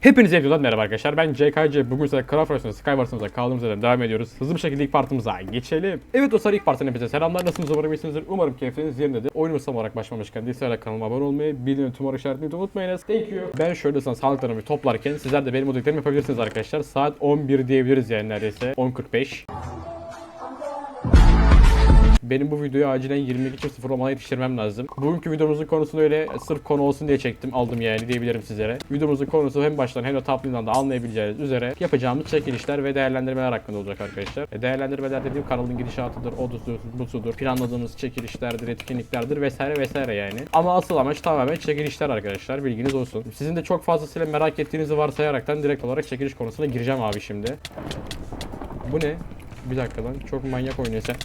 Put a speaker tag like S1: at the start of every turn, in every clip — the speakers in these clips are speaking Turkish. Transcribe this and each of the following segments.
S1: Hepinize videodan merhaba arkadaşlar. Ben CKC. Bugün size Craft Royale'ın Skywars'ımıza kaldığımız yerden devam ediyoruz. Hızlı bir şekilde ilk partımıza geçelim. Evet dostlar ilk partiden hepinize selamlar. Nasılsınız? Umarım iyisinizdir. Umarım keyfiniz yerindedir. Oyunumuz tam olarak başlamışken değilse kanalıma abone olmayı, bildirim tüm olarak işaretlemeyi de unutmayınız. Thank you. Ben şöyle sana sağlıklarımı toplarken sizler de benim odaklarımı yapabilirsiniz arkadaşlar. Saat 11 diyebiliriz yani neredeyse. 10.45. Benim bu videoyu acilen 22.00 olmana yetiştirmem lazım. Bugünkü videomuzun konusunu öyle sırf konu olsun diye çektim. Aldım yani diyebilirim sizlere. Videomuzun konusu hem baştan hem de thumbnail'dan da anlayabileceğiniz üzere yapacağımız çekilişler ve değerlendirmeler hakkında olacak arkadaşlar. E, değerlendirmeler dediğim kanalın gidişatıdır, odusudur, busudur, planladığımız çekilişlerdir, etkinliklerdir vesaire vesaire yani. Ama asıl amaç tamamen çekilişler arkadaşlar. Bilginiz olsun. Sizin de çok fazlasıyla merak ettiğinizi varsayaraktan direkt olarak çekiliş konusuna gireceğim abi şimdi. Bu ne? Bir dakika lan. Çok manyak oynuyor sen.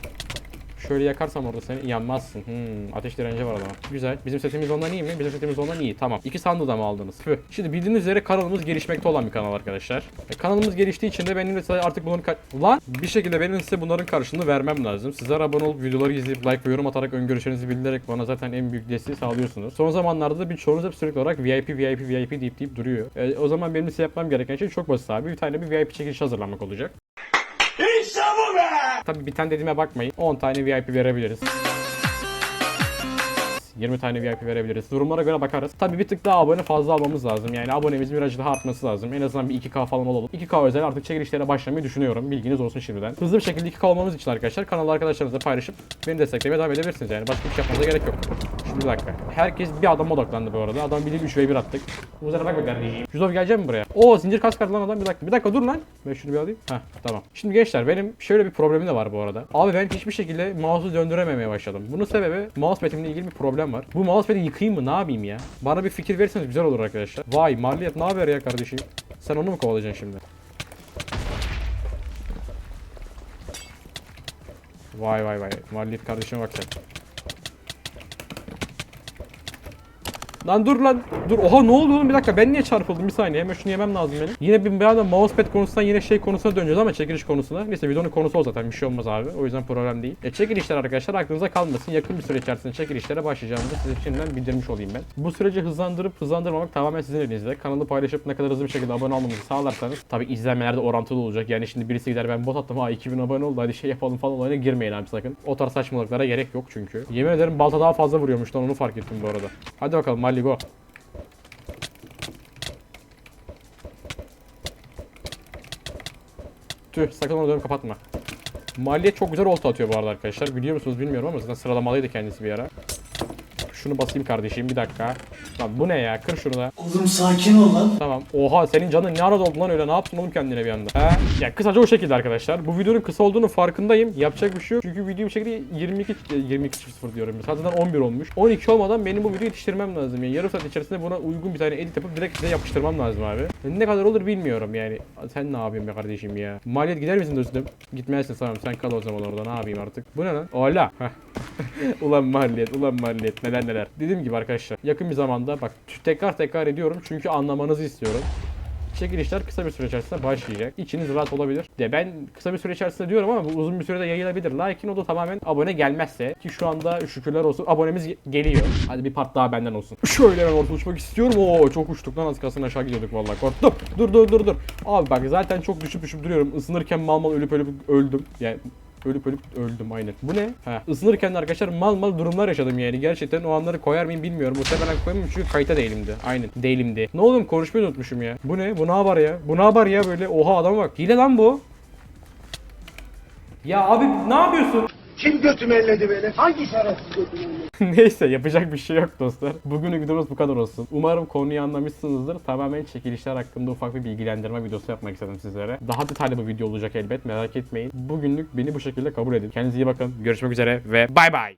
S1: Şöyle yakarsam orada seni yanmazsın. Hmm, ateş direnci var adama. Güzel. Bizim setimiz ondan iyi mi? Bizim setimiz ondan iyi. Tamam. İki sandığı da mı aldınız? Püh. Şimdi bildiğiniz üzere kanalımız gelişmekte olan bir kanal arkadaşlar. E, kanalımız geliştiği için de benim size artık bunların Lan! Bir şekilde benim size bunların karşılığını vermem lazım. Sizler abone olup videoları izleyip like ve yorum atarak ön görüşlerinizi bildirerek bana zaten en büyük desteği sağlıyorsunuz. Son zamanlarda da birçoğunuz hep sürekli olarak VIP VIP VIP deyip deyip duruyor. E, o zaman benim size yapmam gereken şey çok basit abi. Bir tane bir VIP çekiliş hazırlamak olacak. Tabii bir tane dediğime bakmayın. 10 tane VIP verebiliriz. 20 tane VIP verebiliriz. Durumlara göre bakarız. Tabii bir tık daha abone fazla almamız lazım. Yani abonemizin birazcık daha artması lazım. En azından bir 2K falan olalım. 2K özel artık çekilişlere başlamayı düşünüyorum. Bilginiz olsun şimdiden. Hızlı bir şekilde 2K olmamız için arkadaşlar kanalı arkadaşlarınızla paylaşıp beni desteklemeye devam edebilirsiniz. Yani başka bir şey yapmanıza gerek yok. Bir dakika. Herkes bir adama odaklandı bu arada. Adam bildiğin 3 ve 1 attık. Bu sefer bak kardeşim. Yusuf gelecek mi buraya? Oo zincir kas kartı lan adam. Bir dakika. Bir dakika dur lan. Ben şunu bir alayım. Heh tamam. Şimdi gençler benim şöyle bir problemim de var bu arada. Abi ben hiçbir şekilde mouse'u döndürememeye başladım. Bunun sebebi mousepad'imle ilgili bir problem var. Bu mousepad'i yıkayayım mı? Ne yapayım ya? Bana bir fikir verirseniz güzel olur arkadaşlar. Vay maliyet ne haber ya kardeşim? Sen onu mu kovalayacaksın şimdi? Vay vay vay. Maliyet kardeşime bak sen. Lan dur lan. Dur. Oha ne oldu oğlum bir dakika. Ben niye çarpıldım? Bir saniye. Hemen şunu yemem lazım benim. Yine bir bir mousepad konusundan yine şey konusuna döneceğiz ama çekiliş konusuna. Neyse videonun konusu o zaten. Bir şey olmaz abi. O yüzden problem değil. E çekilişler arkadaşlar aklınıza kalmasın. Yakın bir süre içerisinde çekilişlere başlayacağımızı size şimdiden bildirmiş olayım ben. Bu süreci hızlandırıp hızlandırmamak tamamen sizin elinizde. Kanalı paylaşıp ne kadar hızlı bir şekilde abone olmamızı sağlarsanız tabi izlenmeler de orantılı olacak. Yani şimdi birisi gider ben bot attım ha 2000 abone oldu hadi şey yapalım falan olayına girmeyin abi sakın. O tarz saçmalıklara gerek yok çünkü. Yemin ederim balta daha fazla vuruyormuş onu fark ettim bu arada. Hadi bakalım Mali go. Tüh sakın onu dönüp kapatma. Maliyet çok güzel olta atıyor bu arada arkadaşlar. Biliyor musunuz bilmiyorum ama zaten sıralamalıydı kendisi bir ara. Şunu basayım kardeşim bir dakika. Lan bu ne ya? Kır şunu da.
S2: Oğlum sakin ol lan.
S1: Tamam. Oha senin canın ne arada oldu lan öyle? Ne yaptın oğlum kendine bir anda? He? Ya kısaca o şekilde arkadaşlar. Bu videonun kısa olduğunu farkındayım. Yapacak bir şey yok. Çünkü video bir şekilde 22 e, 22 0 diyorum. Zaten 11 olmuş. 12 olmadan benim bu videoyu yetiştirmem lazım. Yani yarım saat içerisinde buna uygun bir tane edit yapıp direkt size yapıştırmam lazım abi. Ne kadar olur bilmiyorum yani. Sen ne yapıyorsun be kardeşim ya? Maliyet gider misin dostum? Gitmezsin tamam sen kal o zaman orada ne yapayım artık. Bu ne lan? Ola. Heh. ulan maliyet, ulan maliyet neler neler. Dediğim gibi arkadaşlar yakın bir zamanda bak tekrar tekrar ediyorum çünkü anlamanızı istiyorum. Çekilişler kısa bir süre içerisinde başlayacak. İçiniz rahat olabilir. De ben kısa bir süre içerisinde diyorum ama bu uzun bir sürede yayılabilir. Lakin o da tamamen abone gelmezse ki şu anda şükürler olsun abonemiz ge- geliyor. Hadi bir part daha benden olsun. Şöyle ben orta uçmak istiyorum. Oo çok uçtuk lan az kalsın aşağı gidiyorduk vallahi korktum. Dur dur dur dur. Abi bak zaten çok düşüp düşüp duruyorum. Isınırken mal mal ölüp ölüp öldüm. Yani Ölüp ölüp öldüm aynen. Bu ne? Ha. Isınırken arkadaşlar mal mal durumlar yaşadım yani. Gerçekten o anları koyar mıyım bilmiyorum. Muhtemelen koyamam çünkü kayıta değilimdi. Aynen. Değilimdi. Ne oğlum konuşmayı unutmuşum ya. Bu ne? Bu ne haber ya? Bu ne haber ya böyle? Oha adam bak. Hile lan bu. Ya abi ne yapıyorsun?
S3: Kim götümü elledi böyle? Hangi şerefsiz götümü elledi?
S1: Neyse yapacak bir şey yok dostlar. Bugünün videomuz bu kadar olsun. Umarım konuyu anlamışsınızdır. Tamamen çekilişler hakkında ufak bir bilgilendirme videosu yapmak istedim sizlere. Daha detaylı bir video olacak elbet merak etmeyin. Bugünlük beni bu şekilde kabul edin. Kendinize iyi bakın. Görüşmek üzere ve bay bay.